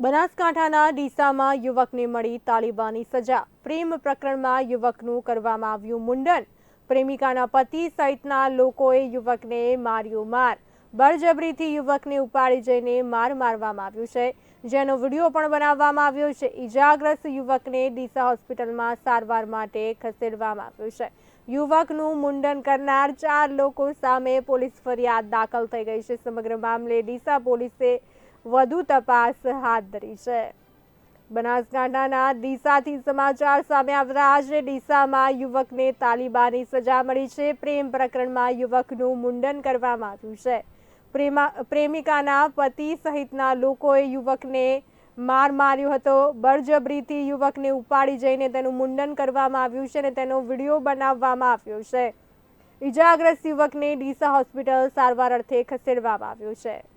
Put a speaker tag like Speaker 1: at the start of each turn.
Speaker 1: બનાસકાંઠાના ડીસામાં યુવકને મળી તાલિબાની સજા. પ્રેમ પ્રકરણમાં યુવકનું કરવામાં આવ્યું મુંડન. પ્રેમિકાના પતિ સહિતના લોકોએ યુવકને માર્યો માર. બળજબરીથી યુવકને ઉપાડી જઈને માર મારવામાં આવ્યું છે. જેનો વીડિયો પણ બનાવવામાં આવ્યો છે. ઈજાગ્રસ્ત યુવકને ડીસા હોસ્પિટલમાં સારવાર માટે ખસેડવામાં આવ્યો છે. યુવકનું મુંડન કરનાર ચાર લોકો સામે પોલીસ ફરિયાદ દાખલ થઈ ગઈ છે. સમગ્ર મામલે ડીસા પોલીસે વધુ તપાસ હાથ ધરી છે. બનાસકાંઠાના ડીસાથી સમાચાર સામે આવતા આજે ડીસામાં યુવકને તાલિબાની સજા મળી છે. પ્રેમ પ્રકરણમાં યુવકનું મુંડન કરવામાં આવ્યું છે. પ્રેમા, પ્રેમિકાના પતિ સહિતના લોકોએ યુવકને માર માર્યો હતો. બળજબરીથી યુવકને ઉપાડી જઈને તેનું મુંડન કરવામાં આવ્યું છે અને તેનો વીડિયો બનાવવામાં આવ્યો છે. ઈજાગ્રસ્ત યુવકને ડીસા હોસ્પિટલ સારવાર અર્થે ખસેડવામાં આવ્યો છે.